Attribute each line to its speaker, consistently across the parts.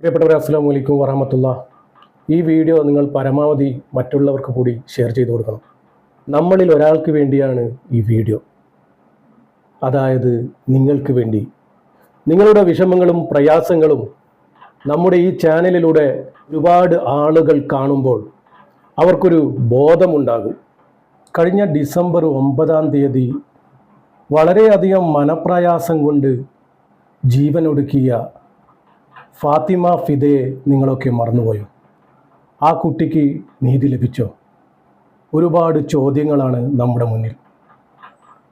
Speaker 1: പ്രിയപ്പെട്ടവരെ അസ്സാം വലൈക്കും വറഹമത്തുള്ള. ഈ വീഡിയോ നിങ്ങൾ പരമാവധി മറ്റുള്ളവർക്ക് കൂടി ഷെയർ ചെയ്തു കൊടുക്കണം. നമ്മളിൽ ഒരാൾക്ക് വേണ്ടിയാണ് ഈ വീഡിയോ. അതായത് നിങ്ങൾക്ക് വേണ്ടി. നിങ്ങളുടെ വിഷമങ്ങളും പ്രയാസങ്ങളും നമ്മുടെ ഈ ചാനലിലൂടെ ഒരുപാട് ആളുകൾ കാണുമ്പോൾ അവർക്കൊരു ബോധമുണ്ടാകും. കഴിഞ്ഞ ഡിസംബർ ഒമ്പതാം തീയതി വളരെയധികം മനപ്രയാസം കൊണ്ട് ജീവനൊടുക്കിയ ഫാത്തിമ ഫിദയെ നിങ്ങളൊക്കെ മറന്നുപോയോ? ആ കുട്ടിക്ക് നീതി ലഭിച്ചോ? ഒരുപാട് ചോദ്യങ്ങളാണ് നമ്മുടെ മുന്നിൽ.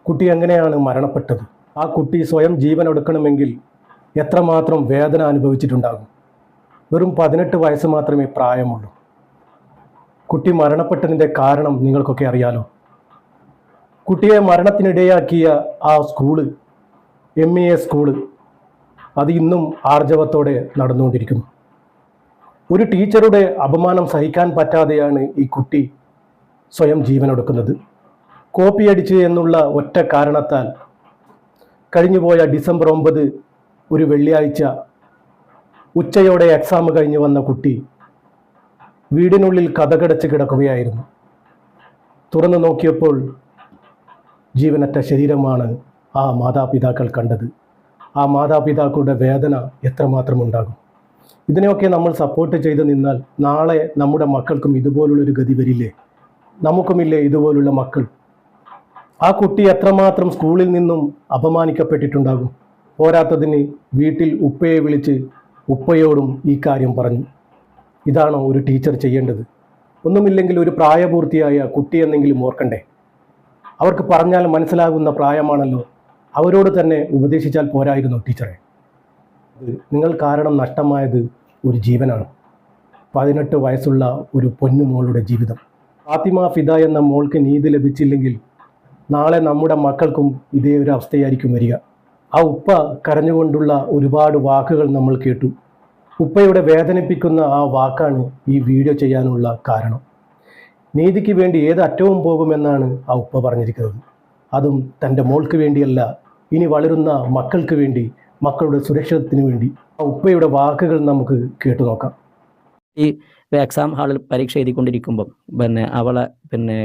Speaker 1: കുട്ടി എങ്ങനെയാണ് മരണപ്പെട്ടത്? ആ കുട്ടി സ്വയം ജീവൻ എടുക്കണമെങ്കിൽ എത്രമാത്രം വേദന അനുഭവിച്ചിട്ടുണ്ടാകും? വെറും പതിനെട്ട് വയസ്സ് മാത്രമേ പ്രായമുള്ളൂ. കുട്ടി മരണപ്പെട്ടതിന്റെ കാരണം നിങ്ങൾക്കൊക്കെ അറിയാലോ? കുട്ടിയെ മരണത്തിനിടയാക്കിയ ആ school M E A school അത് ഇന്നും ആർജവത്തോടെ നടന്നുകൊണ്ടിരിക്കുന്നു. ഒരു ടീച്ചറുടെ അപമാനം സഹിക്കാൻ പറ്റാതെയാണ് ഈ കുട്ടി സ്വയം ജീവനൊടുക്കുന്നത്. കോപ്പിയടിച്ച് എന്നുള്ള ഒറ്റ കാരണത്താൽ കഴിഞ്ഞുപോയ ഡിസംബർ ഒമ്പത് ഒരു വെള്ളിയാഴ്ച ഉച്ചയോടെ എക്സാം കഴിഞ്ഞു വന്ന കുട്ടി വീടിനുള്ളിൽ കഥകടച്ച് കിടക്കുകയായിരുന്നു. തുറന്നു നോക്കിയപ്പോൾ ജീവനറ്റ ശരീരമാണ് ആ മാതാപിതാക്കൾ കണ്ടത്. ആ മാതാപിതാക്കളുടെ വേദന എത്രമാത്രം ഉണ്ടാകും ഇതിനെയൊക്കെ നമ്മൾ സപ്പോർട്ട് ചെയ്ത് നിന്നാൽ നാളെ നമ്മുടെ മക്കൾക്കും ഇതുപോലുള്ളൊരു ഗതി വരില്ലേ? നമുക്കുമില്ലേ ഇതുപോലുള്ള മക്കൾ? ആ കുട്ടി എത്രമാത്രം സ്കൂളിൽ നിന്നും അപമാനിക്കപ്പെട്ടിട്ടുണ്ടാകും? പോരാത്തതിന് വീട്ടിൽ ഉപ്പയെ വിളിച്ച് ഉപ്പയോടും ഈ കാര്യം പറഞ്ഞു. ഇതാണോ ഒരു ടീച്ചർ ചെയ്യേണ്ടത്? ഒന്നുമില്ലെങ്കിൽ ഒരു പ്രായപൂർത്തിയായ കുട്ടിയെന്നെങ്കിലും ഓർക്കണ്ടേ? അവർക്ക് പറഞ്ഞാൽ മനസ്സിലാകുന്ന പ്രായമാണല്ലോ അവരോട് തന്നെ ഉപദേശിച്ചാൽ പോരായിരുന്നു ടീച്ചറെ. നിങ്ങൾ കാരണം നഷ്ടമായത് ഒരു ജീവനാണ്. പതിനെട്ട് വയസ്സുള്ള ഒരു പൊന്നു മോളുടെ ജീവിതം. ഫാത്തിമ ഫിദ എന്ന മോൾക്ക് നീതി ലഭിച്ചില്ലെങ്കിൽ നാളെ നമ്മുടെ മക്കൾക്കും ഇതേ ഒരു അവസ്ഥയായിരിക്കും വരിക. ആ ഉപ്പ കരഞ്ഞുകൊണ്ടുള്ള ഒരുപാട് വാക്കുകൾ നമ്മൾ കേട്ടു. ഉപ്പയുടെ വേദനിപ്പിക്കുന്ന ആ വാക്കാണ് ഈ വീഡിയോ ചെയ്യാനുള്ള കാരണം. നീതിക്ക് വേണ്ടി ഏത് അറ്റവും പോകുമെന്നാണ് ആ ഉപ്പ പറഞ്ഞിരിക്കുന്നത്. അതും തന്റെ മോൾക്ക് വേണ്ടിയല്ല. ഇനി വളരുന്ന മക്കൾക്ക് വേണ്ടി മക്കളുടെ സുരക്ഷിതത്തിന് വേണ്ടി. ആ ഉപ്പയുടെ വാക്കുകൾ നമുക്ക് കേട്ടു നോക്കാം.
Speaker 2: ഈ എക്സാം ഹാളിൽ പരീക്ഷ എഴുതിക്കൊണ്ടിരിക്കുമ്പം പിന്നെ അവളെ പിന്നെ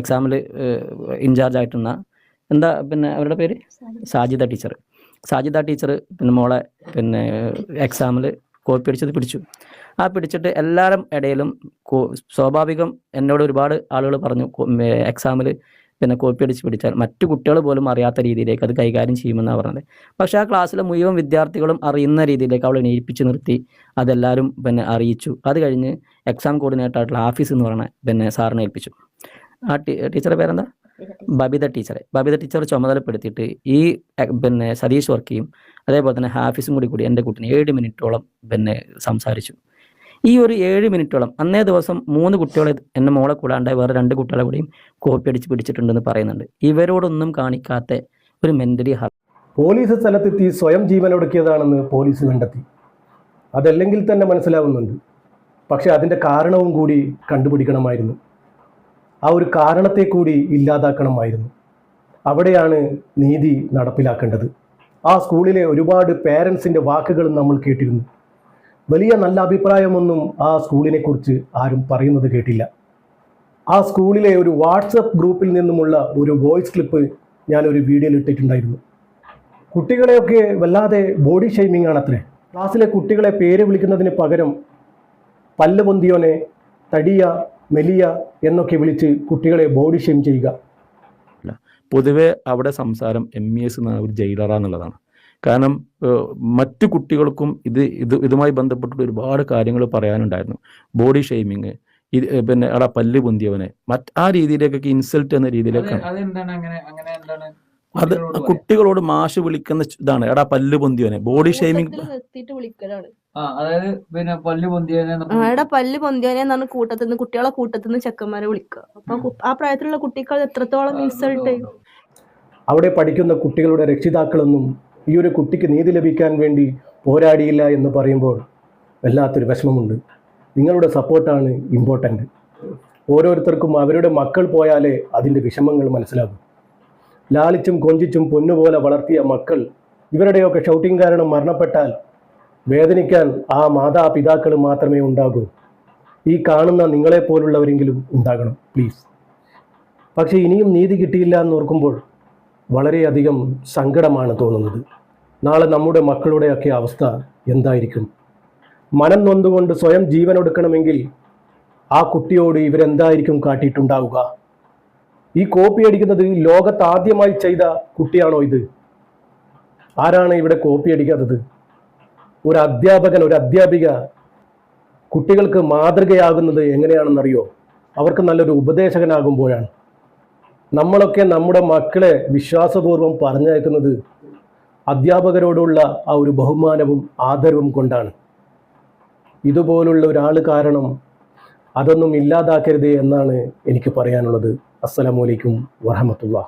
Speaker 2: എക്സാമിൽ ഇൻചാർജ് ആയിട്ടുള്ള എന്താ പിന്നെ അവരുടെ പേര്? സാജിദ ടീച്ചർ. സാജിദ ടീച്ചർ പിന്നെ മോളെ പിന്നെ എക്സാമിൽ കോപ്പി അടിച്ചത് പിടിച്ചു. ആ പിടിച്ചിട്ട് എല്ലാവരും ഇടയിലും സ്വാഭാവികം എന്നോട് ഒരുപാട് ആളുകൾ പറഞ്ഞു എക്സാമിൽ പിന്നെ കോപ്പി അടിച്ച് പിടിച്ചാൽ മറ്റു കുട്ടികൾ പോലും അറിയാത്ത രീതിയിലേക്ക് അത് കൈകാര്യം ചെയ്യുമെന്നാണ് പറഞ്ഞത്. പക്ഷേ ആ ക്ലാസ്സിലെ മുഴുവൻ വിദ്യാർത്ഥികളും അറിയുന്ന രീതിയിലേക്ക് അവൾ എണീപ്പിച്ച് നിർത്തി. അതെല്ലാവരും പിന്നെ അറിയിച്ചു. അത് കഴിഞ്ഞ് എക്സാം കോർഡിനേറ്റർ ആയിട്ടുള്ള ആഫീസ് എന്ന് പറഞ്ഞ പിന്നെ സാറിനെ ഏൽപ്പിച്ചു. ആ ടീച്ചറുടെ പേരെന്താ? ബബിത ടീച്ചറെ. ബബിത ടീച്ചർ ചുമതലപ്പെടുത്തിയിട്ട് ഈ പിന്നെ സതീഷ് വർക്കിയും അതേപോലെ തന്നെ ഹാഫീസും കൂടി കൂടി എന്റെ കുട്ടിനെ ഏഴ് മിനിറ്റോളം പിന്നെ സംസാരിച്ചു. ഈ ഒരു ഏഴ് മിനിറ്റോളം അന്നേ ദിവസം മൂന്ന് കുട്ടികളെ എന്റെ മോളെ കൂടാണ്ട് വേറെ രണ്ട് കുട്ടികളെ കൂടിയും കോപ്പി അടിച്ച് പിടിച്ചിട്ടുണ്ടെന്ന് പറയുന്നുണ്ട്. ഇവരോടൊന്നും കാണിക്കാത്ത ഒരു മെന്റലി മെന്റലി
Speaker 1: പോലീസ് സ്ഥലത്തെത്തി സ്വയം ജീവനൊടുക്കിയതാണെന്ന് പോലീസ് കണ്ടെത്തി. അതല്ലെങ്കിൽ തന്നെ മനസ്സിലാവുന്നുണ്ട്. പക്ഷെ അതിന്റെ കാരണവും കൂടി കണ്ടുപിടിക്കണമായിരുന്നു. ആ ഒരു കാരണത്തെ കൂടി ഇല്ലാതാക്കണമായിരുന്നു. അവിടെയാണ് നീതി നടപ്പിലാക്കേണ്ടത്. ആ സ്കൂളിലെ ഒരുപാട് പേരൻസിന്റെ വാക്കുകളും നമ്മൾ കേട്ടിരുന്നു. വലിയ നല്ല അഭിപ്രായമൊന്നും ആ സ്കൂളിനെക്കുറിച്ച് ആരും പറയുന്നത് കേട്ടില്ല. ആ സ്കൂളിലെ ഒരു വാട്സപ്പ് ഗ്രൂപ്പിൽ നിന്നുമുള്ള ഒരു വോയിസ് ക്ലിപ്പ് ഞാൻ ഒരു വീഡിയോയിൽ ഇട്ടിട്ടുണ്ടായിരുന്നു. കുട്ടികളെയൊക്കെ വല്ലാതെ ബോഡി ഷെയ്മിംഗ് ആണത്രേ. ക്ലാസ്സിലെ കുട്ടികളെ പേര് വിളിക്കുന്നതിന് പകരം പല്ല് പൊന്തിയോനെ തടിയ മെലിയ എന്നൊക്കെ വിളിച്ച് കുട്ടികളെ ബോഡി ഷെയിം ചെയ്യുക.
Speaker 3: പൊതുവെ അവിടെ സംസാരം എം ഇ എസ് എന്ന ഒരു ജയിലറാന്നുള്ളതാണ്. കാരണം മറ്റു കുട്ടികൾക്കും ഇത് ഇത് ഇതുമായി ബന്ധപ്പെട്ടിട്ട് ഒരുപാട് കാര്യങ്ങൾ പറയാനുണ്ടായിരുന്നു. ബോഡി ഷെയ്മിങ് ഇത് പിന്നെ അവിടെ പല്ല് പൊന്തിയവനെ മറ്റ് ആ രീതിയിലേക്കൊക്കെ ഇൻസൾട്ട് എന്ന രീതിയിലേക്കാണ് അത്
Speaker 4: കുട്ടികളോട്
Speaker 3: മാഷ് വിളിക്കുന്ന ഇതാണ് എടാ പല്ല് പൊന്തിയവനെ ബോഡി ഷെയ്മിങ്
Speaker 4: അതായത് പിന്നെ പല്ല്
Speaker 5: പൊന്തിയവനെ പല്ല് കൂട്ടത്തിൽ നിന്ന് കുട്ടികളെ കൂട്ടത്തിൽ നിന്ന് ചെക്കന്മാരെ വിളിക്കുക. അപ്പൊ ആ പ്രായത്തിലുള്ള കുട്ടികൾ എത്രത്തോളം ഇൻസൾട്ട്
Speaker 1: അവിടെ പഠിക്കുന്ന കുട്ടികളുടെ രക്ഷിതാക്കളൊന്നും ഈ ഒരു കുട്ടിക്ക് നീതി ലഭിക്കാൻ വേണ്ടി പോരാടിയില്ല എന്ന് പറയുമ്പോൾ വല്ലാത്തൊരു വിഷമമുണ്ട്. നിങ്ങളുടെ സപ്പോർട്ടാണ് ഇമ്പോർട്ടന്റ് ഓരോരുത്തർക്കും അവരുടെ മക്കൾ പോയാലേ അതിന്റെ വിഷമങ്ങൾ മനസ്സിലാകും. ലാളിച്ചും കൊഞ്ചിച്ചും പൊന്നുപോലെ വളർത്തിയ മക്കൾ ഇവരുടെയൊക്കെ ഷൗട്ടിംഗ് കാരണം മരണപ്പെട്ടാൽ വേദനിക്കാൻ ആ മാതാപിതാക്കൾ മാത്രമേ ഉണ്ടാകൂ. ഈ കാണുന്ന നിങ്ങളെപ്പോലുള്ളവരെങ്കിലും ഉണ്ടാകണം പ്ലീസ് പക്ഷേ ഇനിയും നീതി കിട്ടിയില്ല എന്ന് ഓർക്കുമ്പോൾ വളരെയധികം സങ്കടമാണ് തോന്നുന്നത്. നാളെ നമ്മുടെ മക്കളുടെയൊക്കെ അവസ്ഥ എന്തായിരിക്കും? മനം നൊന്തുകൊണ്ട് സ്വയം ജീവനൊടുക്കണമെങ്കിൽ ആ കുട്ടിയോട് ഇവരെന്തായിരിക്കും കാട്ടിയിട്ടുണ്ടാവുക? ഈ കോപ്പി അടിക്കുന്നത് ലോകത്ത് ആദ്യമായി ചെയ്ത കുട്ടിയാണോ ഇത്? ആരാണ് ഇവിടെ കോപ്പി അടിക്കാത്തത്? ഒരു അധ്യാപകൻ ഒരു അധ്യാപിക കുട്ടികൾക്ക് മാതൃകയാകുന്നത് എങ്ങനെയാണെന്നറിയോ? അവർക്ക് നല്ലൊരു ഉപദേശകനാകുമ്പോഴാണ്. നമ്മളൊക്കെ നമ്മുടെ മക്കളെ വിശ്വാസപൂർവം പറഞ്ഞയക്കുന്നത് അധ്യാപകരോടുള്ള ആ ഒരു ബഹുമാനവും ആദരവും കൊണ്ടാണ്. ഇതുപോലുള്ള ഒരാൾ കാരണം അതൊന്നും ഇല്ലാതാക്കരുത് എന്നാണ് എനിക്ക് പറയാനുള്ളത്. അസ്സലാമലൈക്കും വറഹമത്തുള്ള